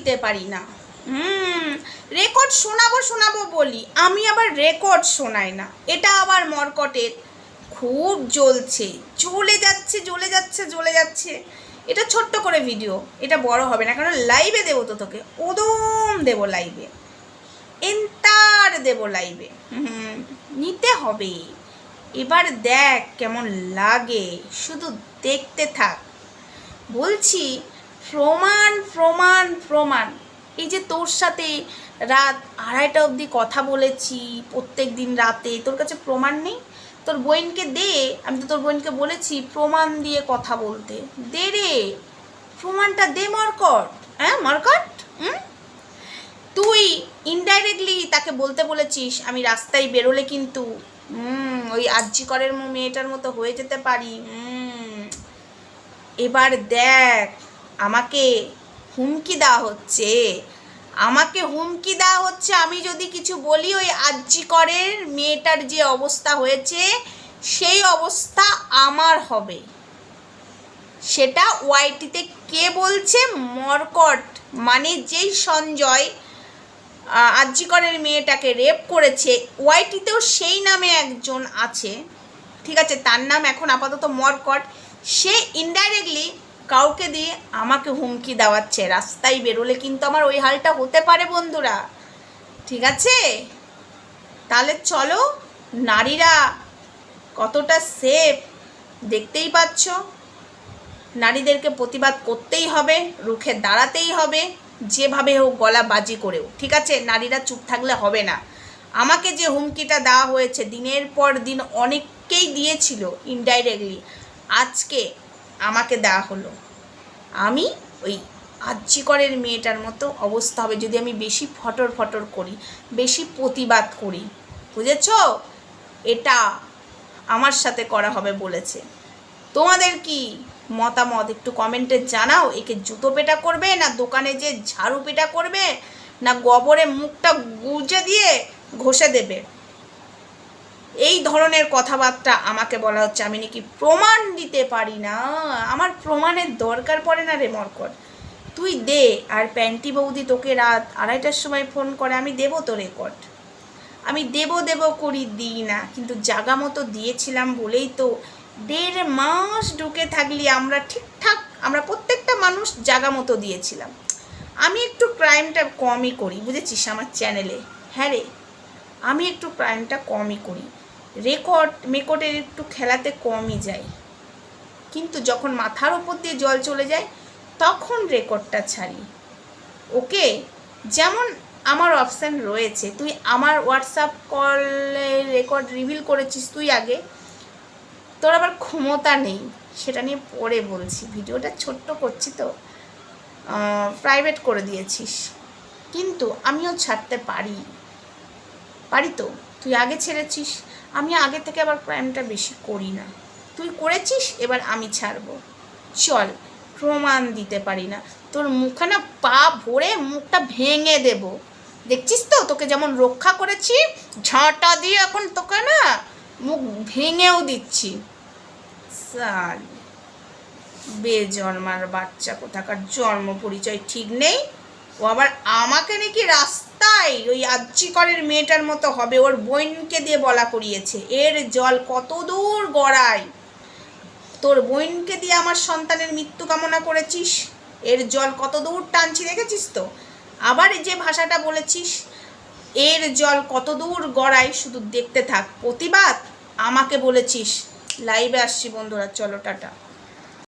দিতে পারি না। হুম রেকর্ড শোনাবো শোনাবো বলি, আমি আবার রেকর্ড শোনাই না। এটা আবার মরকটের। খুব জ্বলছে, জ্বলে যাচ্ছে জ্বলে যাচ্ছে জ্বলে যাচ্ছে। এটা ছোট্ট করে ভিডিও এটা বড় হবে না, কারণ লাইভে দেবো তো তোকে ওদম দেবো লাইভে এন্টার দেবো লাইভে হুম, নিতে হবে। এবার দেখ কেমন লাগে, শুধু দেখতে থাক। বলছি প্রমাণ প্রমাণ প্রমাণ। এই যে তোর সাথে রাত আড়াইটা অবধি কথা বলেছি, প্রত্যেক দিন রাতে, তোর কাছে প্রমাণ নেই? তোর বোনকে দে, আমি তো তোর বোনকে বলেছি প্রমাণ দিয়ে কথা বলতে। দে রে, প্রমাণটা দে মরকট। হ্যাঁ মরকট? হুম? তুই ইনডাইরেক্টলি তাকে বলতে বলেছিস, আমি রাস্তায় বেরোলে কিন্তু ওই আর্যিকরের মেয়েটার মতো হয়ে যেতে পারি এবার দেখ আমাকে হুমকি দেওয়া হচ্ছে। আমাকে হুমকি দেওয়া হচ্ছে আমি যদি কিছু বলি ওই আর্যিকরের মেয়েটার যে অবস্থা হয়েছে সেই অবস্থা আমার হবে। সেটা ওয়াইটিতে কে বলছে? মরকট মানে যেই সঞ্জয় আহ, আর্যিকরের মেয়েটাকে রেপ করেছে ওয়াইটিতেও সেই নামে একজন আছে। ঠিক আছে তার নাম এখন আপাতত মরকট। সে ইনডাইরেক্টলি কাউকে দিয়ে আমাকে হুমকি দেওয়াচ্ছে, রাস্তায় বেরোলে কিন্তু আমার ওই হালটা হতে পারে বন্ধুরা। ঠিক আছে? তাহলে চলো, নারীরা কতটা সেফ দেখতেই পাচ্ছ। নারীদেরকে প্রতিবাদ করতেই হবে, রুখে দাঁড়াতেই হবে, যেভাবে হোক গলা বাজি করেও। ঠিক আছে? নারীরা চুপ থাকলে হবে না। আমাকে যে হুমকিটা দেওয়া হয়েছে, দিনের পর দিন অনেককেই দিয়েছিল ইনডাইরেক্টলি আজকে আমাকে দেওয়া হলো। আমি ওই আর্যিকরের মেয়েটার মতো অবস্থা হবে যদি আমি বেশি ফটর ফটর করি, বেশি প্রতিবাদ করি। বুঝেছ? এটা আমার সাথে করা হবে বলেছে। তোমাদের কি মতামত একটু কমেন্টে জানাও। একে জুতো পেটা করবে না দোকানে যে ঝাড়ু পেটা করবে, না গোবরে মুখটা গুজে দিয়ে ঘষে দেবে? ধরনের কথাবার্তা আমাকে বলা হচ্ছে। আমি নাকি প্রমাণ দিতে পারি না। আমার প্রমাণের দরকার পড়ে না রে মরকট। তুই দে, আর প্যান্টি বৌদি তোকে রাত আড়াইটার সময় ফোন করে, আমি দেবো তো রেকর্ড। আমি দেব দেবো করি, দিই না। কিন্তু জাগা মতো দিয়েছিলাম বলেই তো দেড় মাস ঢুকে থাকলি। আমরা ঠিকঠাক, আমরা প্রত্যেকটা মানুষ জাগা মতো দিয়েছিলাম। আমি একটু ক্রাইমটা কমই করি, বুঝেছিস আমার চ্যানেলে? হ্যাঁ রে, আমি একটু ক্রাইমটা কমই করি। রেকর্ড মেকটের একটু খেলাতে কমই যায়। কিন্তু যখন মাথার ওপর দিয়ে জল চলে যায়, তখন রেকর্ডটা ছাড়ি। ওকে, যেমন আমার অপশান রয়েছে, তুই আমার হোয়াটসঅ্যাপ কলে রেকর্ড রিভিল করেছিস তুই আগে, তোর আবার ক্ষমতা নেই, সেটা নিয়ে পরে বলছি। ভিডিওটা ছোট্ট করছি তো প্রাইভেট করে দিয়েছিস। কিন্তু আমিও ছাড়তে পারি। পারি তো? তুই আগে ছেড়েছিস? আমি আগে থেকে আবার ক্রাইমটা বেশি করি না। তুই করেছিস? এবার আমি ছাড়বো। চল, প্রমাণ দিতে পারি না। তোর মুখে না পা ভরে মুখটা ভেঙে দেব। দেখছিস তো? তোকে যেমন রক্ষা করেছি, ঝাঁটা দিয়ে এখন তোকে না মুখ ভেঙেও দিচ্ছি। সাল, বেজন্মার বাচ্চা কোথাকার জন্ম পরিচয় ঠিক নেই? ও আবার আমাকে নাকি রাস্তায় ওই আজ্জিকরের মেয়েটার মতো হবে, ওর বোনকে দিয়ে বলা করিয়েছে। এর জল কত দূর গড়ায় তোর বোনকে দিয়ে আমার সন্তানের মৃত্যু কামনা করেছিস? এর জল কত দূর টানছি দেখেছিস তো? আবার যে ভাষাটা বলেছিস, এর জল কত দূর গড়ায় শুধু দেখতে থাক। প্রতিবাদ আমাকে বলেছিস। লাইভে আসছি বন্ধুরা, চলো টাটা।